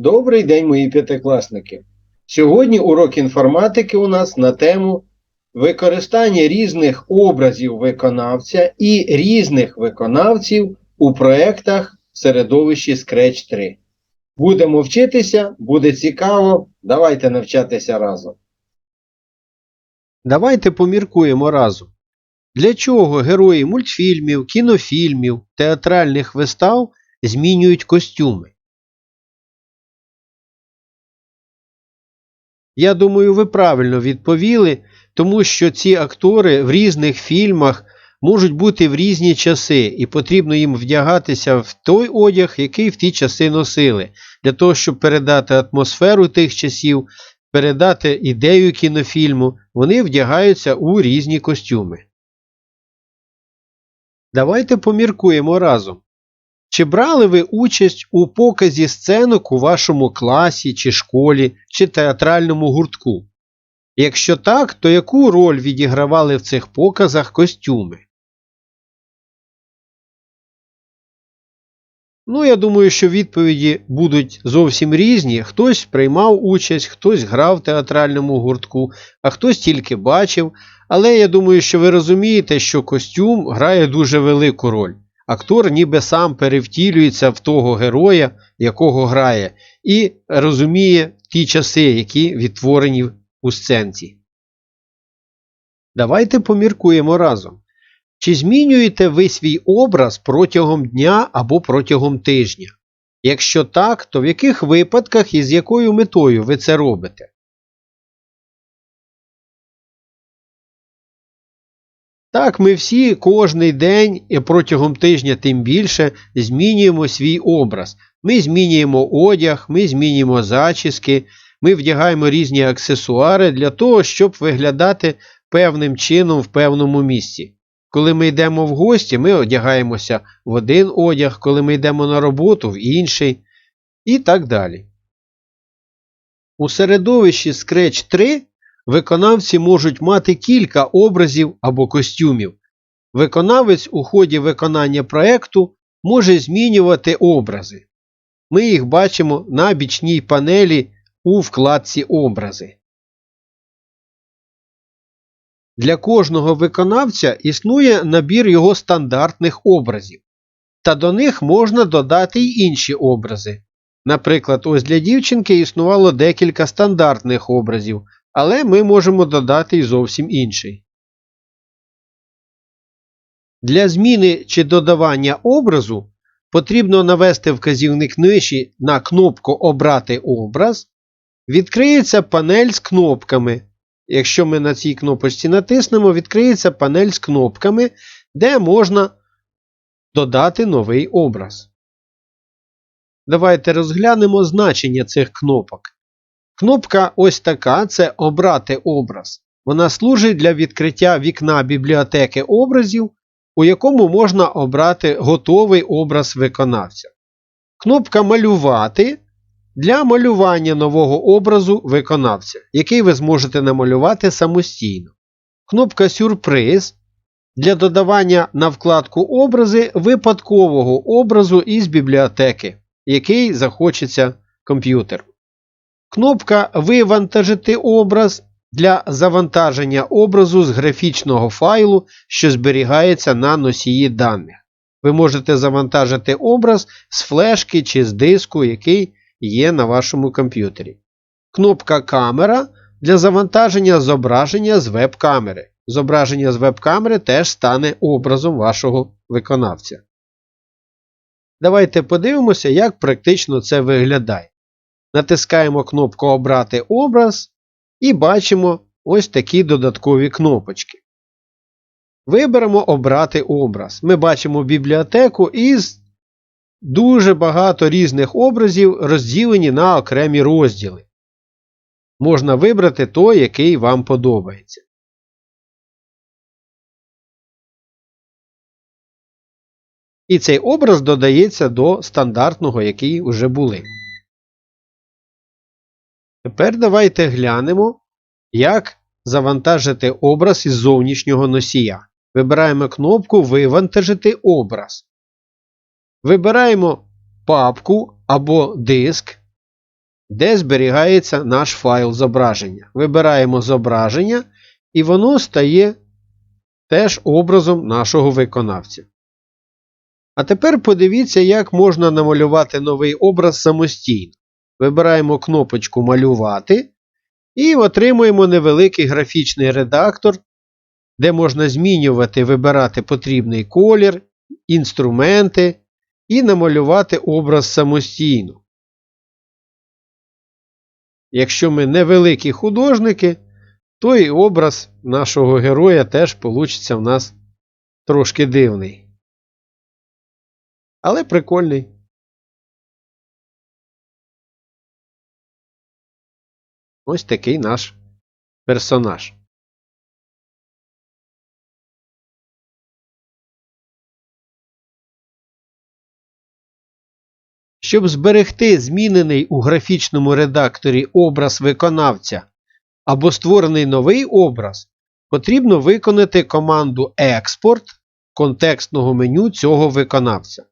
Добрий день, мої п'ятикласники. Сьогодні урок інформатики у нас на тему використання різних образів виконавця і різних виконавців у проєктах в середовищі Scratch 3. Будемо вчитися, буде цікаво. Давайте навчатися разом. Давайте поміркуємо разом. Для чого герої мультфільмів, кінофільмів, театральних вистав змінюють костюми? Я думаю, ви правильно відповіли, тому що ці актори в різних фільмах можуть бути в різні часи, і потрібно їм вдягатися в той одяг, який в ті часи носили, для того, щоб передати атмосферу тих часів, передати ідею кінофільму, вони вдягаються у різні костюми. Давайте поміркуємо разом. Чи брали ви участь у показі сценок у вашому класі чи школі чи театральному гуртку? Якщо так, то яку роль відігравали в цих показах костюми? Ну, я думаю, що відповіді будуть зовсім різні. Хтось приймав участь, хтось грав в театральному гуртку, а хтось тільки бачив. Але я думаю, що ви розумієте, що костюм грає дуже велику роль. Актор ніби сам перевтілюється в того героя, якого грає, і розуміє ті часи, які відтворені у сценці. Давайте поміркуємо разом. Чи змінюєте ви свій образ протягом дня або протягом тижня? Якщо так, то в яких випадках і з якою метою ви це робите? Так, ми всі кожний день і протягом тижня тим більше змінюємо свій образ. Ми змінюємо одяг, ми змінюємо зачіски, ми вдягаємо різні аксесуари для того, щоб виглядати певним чином в певному місці. Коли ми йдемо в гості, ми одягаємося в один одяг, коли ми йдемо на роботу в інший і так далі. У середовищі Scratch 3 виконавці можуть мати кілька образів або костюмів. Виконавець у ході виконання проекту може змінювати образи. Ми їх бачимо на бічній панелі у вкладці Образи. Для кожного виконавця існує набір його стандартних образів, та до них можна додати й інші образи. Наприклад, ось для дівчинки існувало декілька стандартних образів, але ми можемо додати й зовсім інший. Для зміни чи додавання образу потрібно навести вказівник нижче на кнопку Обрати образ. Відкриється панель з кнопками. Якщо ми на цій кнопочці натиснемо, відкриється панель з кнопками, де можна додати новий образ. Давайте розглянемо значення цих кнопок. Кнопка ось така це Обрати образ. Вона служить для відкриття вікна бібліотеки образів, у якому можна обрати готовий образ виконавця. Кнопка Малювати для малювання нового образу виконавця, який ви зможете намалювати самостійно. Кнопка Сюрприз для додавання на вкладку Образи випадкового образу із бібліотеки, який захочеться комп'ютеру. Кнопка Вивантажити образ для завантаження образу з графічного файлу, що зберігається на носії даних. Ви можете завантажити образ з флешки чи з диску, який є на вашому комп'ютері. Кнопка Камера для завантаження зображення з веб-камери. Зображення з веб-камери теж стане образом вашого виконавця. Давайте подивимося, як практично це виглядає. Натискаємо кнопку Обрати образ і бачимо ось такі додаткові кнопочки. Виберемо Обрати образ. Ми бачимо бібліотеку із дуже багато різних образів, розділені на окремі розділи. Можна вибрати той, який вам подобається. І цей образ додається до стандартного, який вже були. Тепер давайте глянемо, як завантажити образ із зовнішнього носія. Вибираємо кнопку Вивантажити образ. Вибираємо папку або диск, де зберігається наш файл зображення. Вибираємо зображення, і воно стає теж образом нашого виконавця. А тепер подивіться, як можна намалювати новий образ самостійно. Вибираємо кнопочку Малювати і отримуємо невеликий графічний редактор, де можна змінювати, вибирати потрібний колір, інструменти і намалювати образ самостійно. Якщо ми невеликі художники, то і образ нашого героя теж получиться в нас трошки дивний. Але прикольний. Ось такий наш персонаж. Щоб зберегти змінений у графічному редакторі образ виконавця або створений новий образ, потрібно виконати команду Експорт контекстного меню цього виконавця.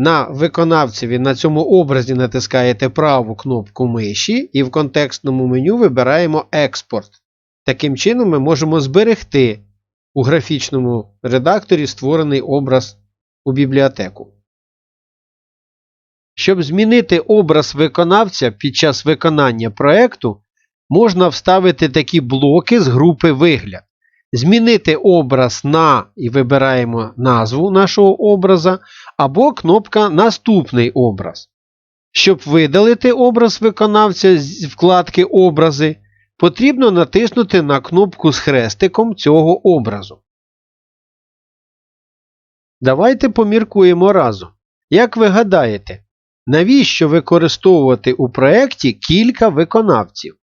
На виконавцеві на цьому образі натискаєте праву кнопку миші і в контекстному меню вибираємо Експорт. Таким чином ми можемо зберегти у графічному редакторі створений образ у бібліотеку. Щоб змінити образ виконавця під час виконання проекту, можна вставити такі блоки з групи вигляд. Змінити образ на і вибираємо назву нашого образа, або кнопка Наступний образ. Щоб видалити образ виконавця з вкладки Образи, потрібно натиснути на кнопку з хрестиком цього образу. Давайте поміркуємо разом. Як ви гадаєте, навіщо використовувати у проєкті кілька виконавців?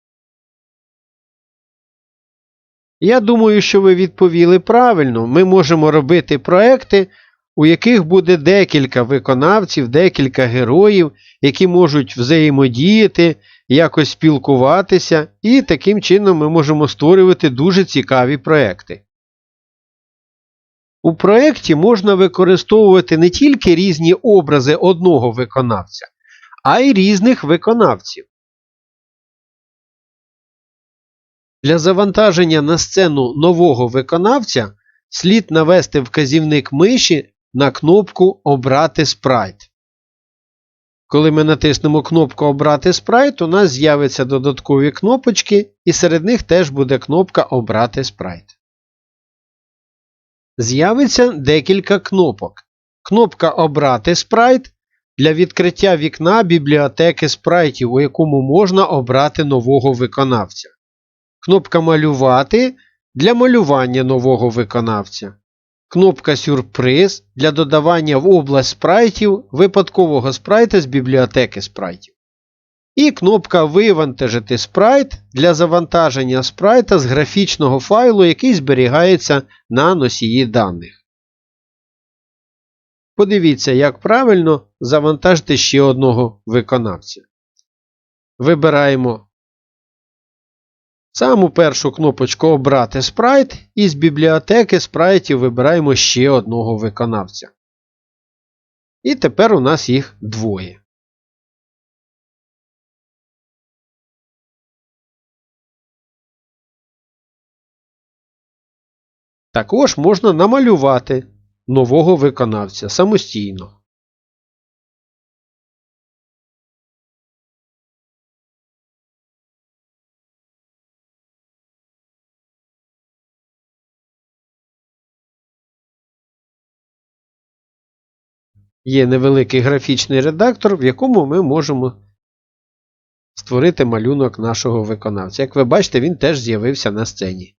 Я думаю, що ви відповіли правильно. Ми можемо робити проекти, у яких буде декілька виконавців, декілька героїв, які можуть взаємодіяти, якось спілкуватися, і таким чином ми можемо створювати дуже цікаві проекти. У проєкті можна використовувати не тільки різні образи одного виконавця, а й різних виконавців. Для завантаження на сцену нового виконавця слід навести вказівник миші на кнопку Обрати спрайт. Коли ми натиснемо кнопку Обрати спрайт, у нас з'являться додаткові кнопочки, і серед них теж буде кнопка Обрати спрайт. З'явиться декілька кнопок. Кнопка Обрати спрайт для відкриття вікна бібліотеки спрайтів, у якому можна обрати нового виконавця. Кнопка Малювати для малювання нового виконавця. Кнопка Сюрприз для додавання в область спрайтів випадкового спрайта з бібліотеки спрайтів. І кнопка Вивантажити спрайт для завантаження спрайта з графічного файлу, який зберігається на носії даних. Подивіться, як правильно завантажити ще одного виконавця. Вибираємо саму першу кнопочку Обрати спрайт і з бібліотеки спрайтів вибираємо ще одного виконавця. І тепер у нас їх двоє. Також можна намалювати нового виконавця самостійно. Є невеликий графічний редактор, в якому ми можемо створити малюнок нашого виконавця. Як ви бачите, він теж з'явився на сцені.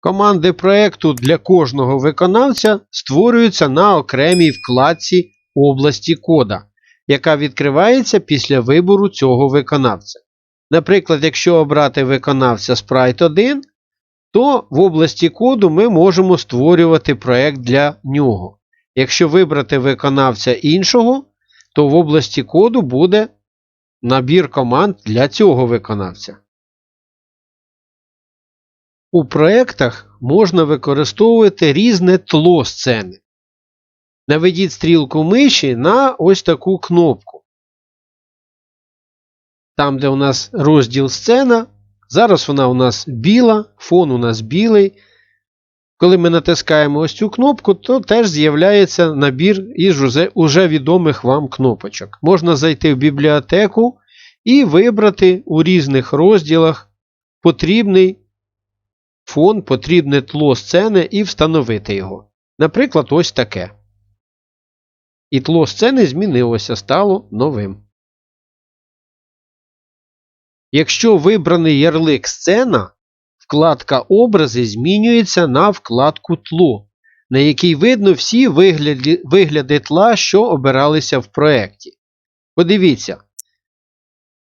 Команди проєкту для кожного виконавця створюються на окремій вкладці області кода, яка відкривається після вибору цього виконавця. Наприклад, якщо обрати виконавця Sprite 1, то в області коду ми можемо створювати проєкт для нього. Якщо вибрати виконавця іншого, то в області коду буде набір команд для цього виконавця. У проєктах можна використовувати різне тло сцени. Наведіть стрілку миші на ось таку кнопку. Там, де у нас розділ сцена. Зараз вона у нас біла, фон у нас білий. Коли ми натискаємо ось цю кнопку, то теж з'являється набір із уже, відомих вам кнопочок. Можна зайти в бібліотеку і вибрати у різних розділах потрібний фон, потрібне тло сцени і встановити його. Наприклад, ось таке. І тло сцени змінилося, стало новим. Якщо вибраний ярлик сцена, вкладка образи змінюється на вкладку тло, на якій видно всі вигляди, вигляди тла, що обиралися в проєкті. Подивіться,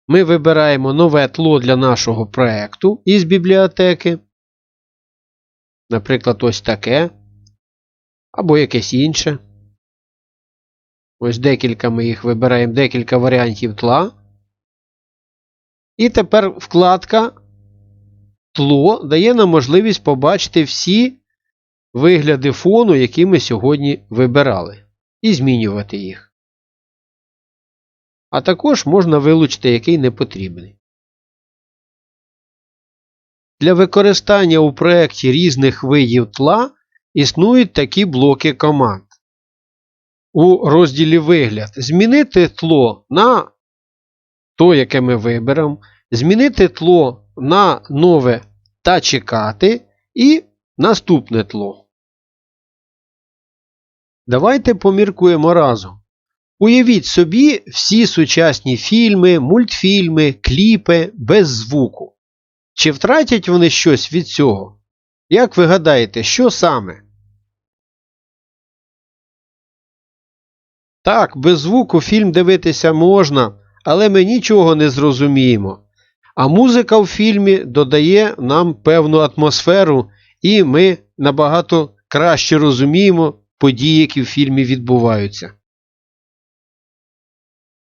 ми вибираємо нове тло для нашого проєкту із бібліотеки. Наприклад, ось таке. Або якесь інше. Ось декілька ми їх вибираємо, декілька варіантів тла. І тепер вкладка тло дає нам можливість побачити всі вигляди фону, які ми сьогодні вибирали, і змінювати їх. А також можна вилучити який не потрібний. Для використання у проєкті різних видів тла існують такі блоки команд. У розділі Вигляд змінити тло на то, яке ми виберемо, змінити тло на нове та чекати і наступне тло. Давайте поміркуємо разом. Уявіть собі всі сучасні фільми, мультфільми, кліпи без звуку. Чи втратять вони щось від цього? Як ви гадаєте, що саме? Так, без звуку фільм дивитися можна, але ми нічого не зрозуміємо. А музика в фільмі додає нам певну атмосферу, і ми набагато краще розуміємо події, які в фільмі відбуваються.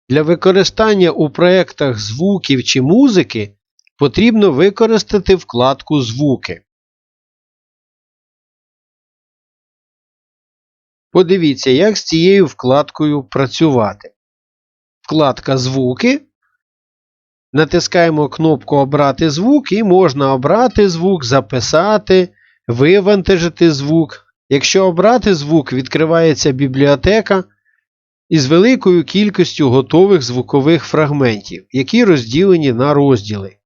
Для використання у проєктах звуків чи музики потрібно використати вкладку Звуки. Подивіться, як з цією вкладкою працювати. Вкладка Звуки. Натискаємо кнопку Обрати звук і можна обрати звук, записати, вивантажити звук. Якщо обрати звук, відкривається бібліотека із великою кількістю готових звукових фрагментів, які розділені на розділи.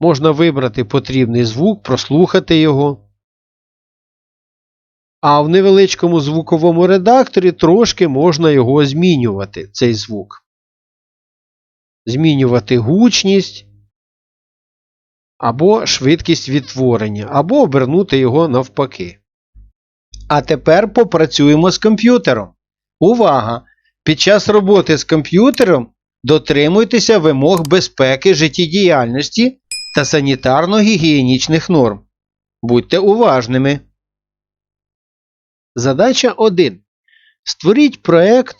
Можна вибрати потрібний звук, прослухати його. А в невеличкому звуковому редакторі трошки можна його змінювати, цей звук. Змінювати гучність або швидкість відтворення, або обернути його навпаки. А тепер попрацюємо з комп'ютером. Увага! Під час роботи з комп'ютером дотримуйтеся вимог безпеки життєдіяльності та санітарно-гігієнічних норм. Будьте уважними. Задача 1. Створіть проект,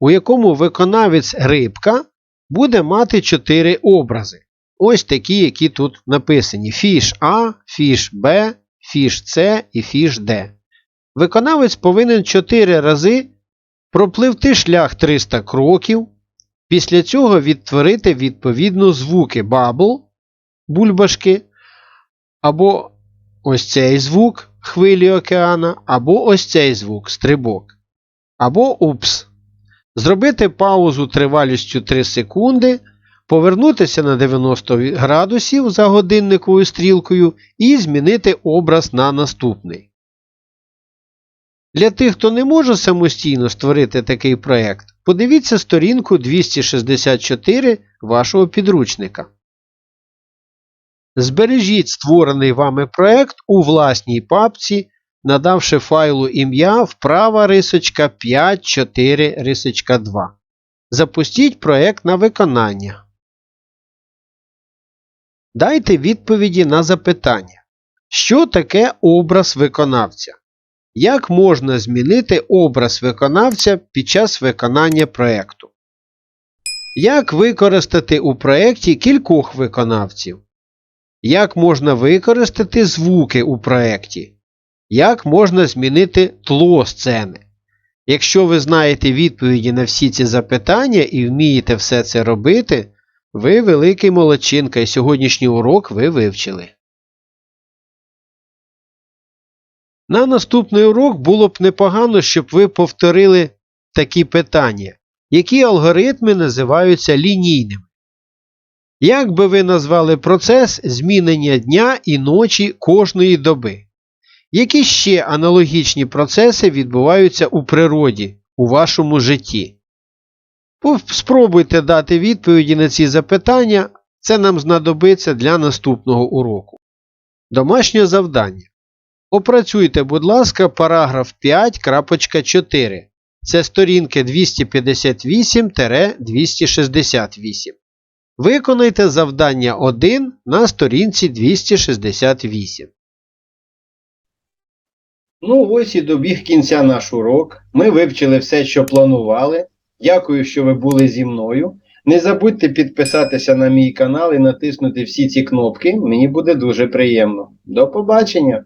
у якому виконавець рибка буде мати 4 образи. Ось такі, які тут написані: фіш А, фіш Б, фіш С і фіш Д. Виконавець повинен 4 рази пропливти шлях 300 кроків. Після цього відтворити відповідно звуки бабл, бульбашки, або ось цей звук хвилі океана, або ось цей звук стрибок, або упс. Зробити паузу тривалістю 3 секунди, повернутися на 90 градусів за годинниковою стрілкою і змінити образ на наступний. Для тих, хто не може самостійно створити такий проєкт, подивіться сторінку 264 вашого підручника. Збережіть створений вами проєкт у власній папці, надавши файлу ім'я вправа рисочка 5.4 рисочка 2. Запустіть проєкт на виконання. Дайте відповіді на запитання. Що таке образ виконавця? Як можна змінити образ виконавця під час виконання проєкту? Як використати у проєкті кількох виконавців? Як можна використати звуки у проєкті? Як можна змінити тло сцени? Якщо ви знаєте відповіді на всі ці запитання і вмієте все це робити, ви великий молодчинка і сьогоднішній урок ви вивчили. На наступний урок було б непогано, щоб ви повторили такі питання. Які алгоритми називаються лінійними? Як би ви назвали процес змінення дня і ночі кожної доби? Які ще аналогічні процеси відбуваються у природі, у вашому житті? Спробуйте дати відповіді на ці запитання, це нам знадобиться для наступного уроку. Домашнє завдання. Опрацюйте, будь ласка, параграф 5.4. Це сторінки 258-268. Виконайте завдання 1 на сторінці 268. Ну, ось і добіг кінця наш урок. Ми вивчили все, що планували. Дякую, що ви були зі мною. Не забудьте підписатися на мій канал і натиснути всі ці кнопки. Мені буде дуже приємно. До побачення!